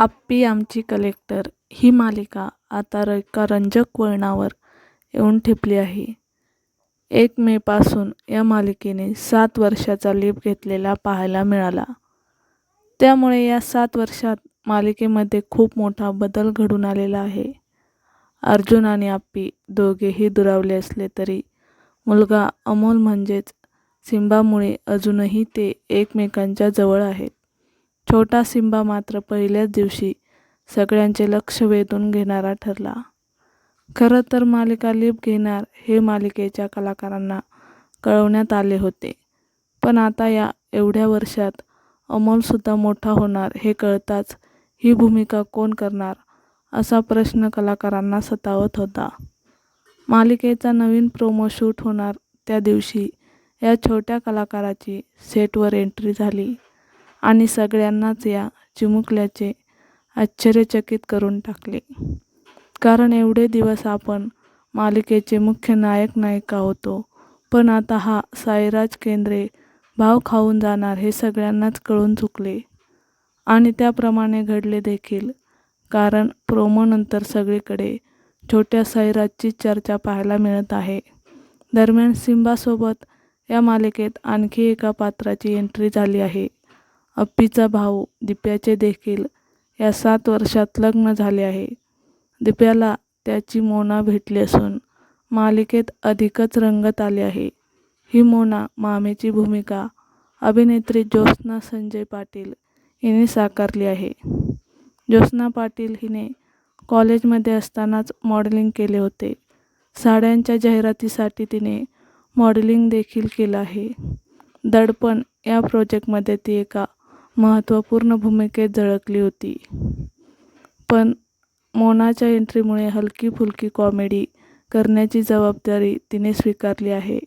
आप्पी आमची कलेक्टर ही मालिका आता र एका रंजक वळणावर येऊन ठेपली आहे. एक मेपासून या मालिकेने सात वर्षाचा लीप घेतलेला पाहायला मिळाला. त्यामुळे या सात वर्षात मालिकेमध्ये खूप मोठा बदल घडून आलेला आहे. अर्जुन आणि आप्पी दोघेही दुरावले असले तरी मुलगा अमोल म्हणजेच सिंबामुळे अजूनही ते एकमेकांच्या जवळ आहेत. छोटा सिंबा मात्र पहिल्याच दिवशी सगळ्यांचे लक्ष वेधून घेणारा ठरला. खरं तर मालिका लीप घेणार हे मालिकेच्या कलाकारांना कळवण्यात आले होते. पण आता या एवढ्या वर्षात अमोलसुद्धा मोठा होणार हे कळताच ही भूमिका कोण करणार असा प्रश्न कलाकारांना सतावत होता. मालिकेचा नवीन प्रोमो शूट होणार त्या दिवशी या छोट्या कलाकाराची सेटवर एंट्री झाली. आणि सगळ्यांनाच या चिमुकल्याचे आश्चर्यचकित करून टाकले. कारण एवढे दिवस आपण मालिकेचे मुख्य नायक नायिका होतो पण आता हा साईराज केंद्रे भाव खाऊन जाणार हे सगळ्यांनाच कळून चुकले. आणि त्याप्रमाणे घडले देखील कारण प्रोमोनंतर सगळीकडे छोट्या साईराजची चर्चा पाहायला मिळत आहे. दरम्यान सिंबासोबत या मालिकेत आणखी एका पात्राची एंट्री झाली आहे. अप्पीचा भाऊ दिप्याचे देखील या सात वर्षात लग्न झाले आहे. दिप्याला त्याची मोना भेटली असून मालिकेत अधिकच रंगत आली आहे. ही मोना मामेची भूमिका अभिनेत्री ज्योत्स्ना संजय पाटील हिने साकारली आहे. ज्योत्स्ना पाटील हिने कॉलेजमध्ये असतानाच मॉडेलिंग केले होते. साड्यांच्या जाहिरातीसाठी तिने मॉडेलिंग देखील केलं आहे. दडपण या प्रोजेक्टमध्ये ती एका महत्त्वपूर्ण भूमिकेत झळकली होती. पण मोनाच्या एंट्रीमुळे हलकी फुलकी कॉमेडी करण्याची जबाबदारी तिने स्वीकारली आहे.